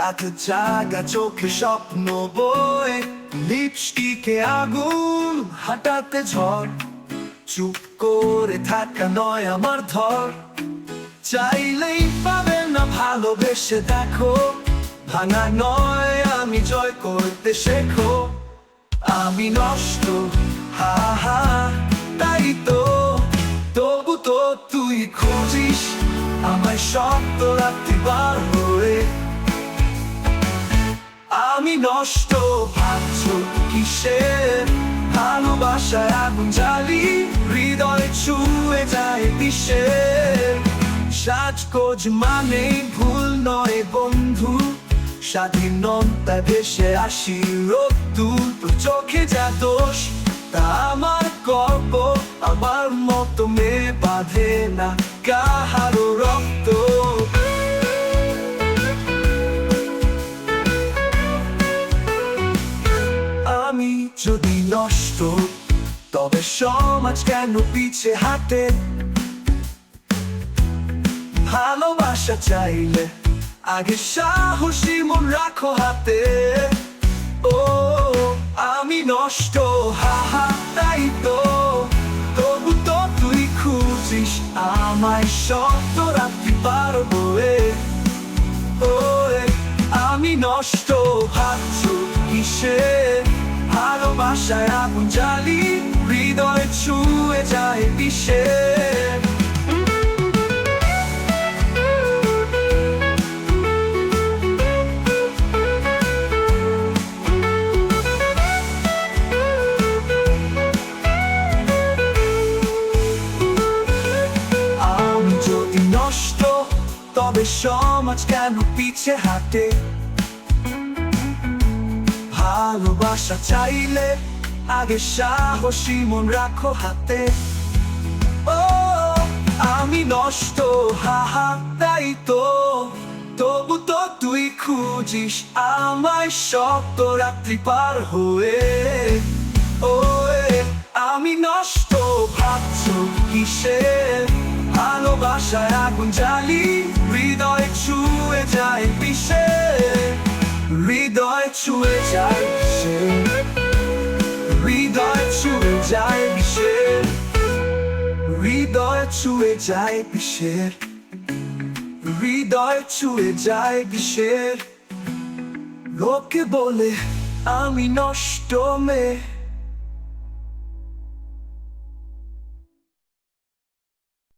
রাত জাগা চোখে স্বপ্ন বয়ে, লিপস্টিকে আগুন, হাঁটাতে ঝড়। চুপ করে থাকা নয় আমার ধর। চাইলেই পাবে না ভালোবেসে দেখো, ভাঙা নয় আমি জয় করতে শেখো। আমি নষ্ট, হা হা, তাই তো। তবু তো তুই খুঁজিস আমায় শব্দ রাখতে বার নষ্ট ভাবছ কিসের? ভালোবাসায় আগুন জ্বালি, হৃদয় ছুঁয়ে যায় বিষের। সাজগোজ মানে ভুল নয় বন্ধু, স্বাধীনতা ভেসে আসি রোদ্দুর চোখে যা দোষ, তা আমার গর্ব আমার মতো মেয়ে বাঁধে না কাহারো রক্ত। নষ্ট, তবে সমাজ কেন পিছে হাতে ভালোবাসা চাইলে আগে সাহসী মন রাখো হাতে। ও, আমি নষ্ট, হা হা, তাই তো। তবু তো তুই খুঁজিস আমায় শক্ত রাখতে পারব ওয়ে, আমি নষ্ট, ভাবছ কিসে ভালোবাসায় আগুন জ্বালি হৃদয় ছুঁয়ে যায় তবে সমাজ কেন পিছে হাঁটে? ভালোবাসা চাইলে আগে সাহসী মন রাখো হাতে। ও, আমি নষ্ট, হা হা, তাই তো। তবু তো তুই খুঁজিস আমায় শব্দ রাত্রি পার হয়ে। ওয়ে, আমি নষ্ট, ভাবছ কিসে? ভালোবাসায় আগুন জ্বালি, হৃদয় ছুঁয়ে যায় বিষে হৃদয় ছুঁয়ে যায় বিষে হৃদয় ছুঁয়ে যায় বিষে হৃদয় ছুঁয়ে যায় বিষের হৃদয় ছুঁয়ে যায় বিষের লোকে বলে, আমি নষ্ট মেয়ে।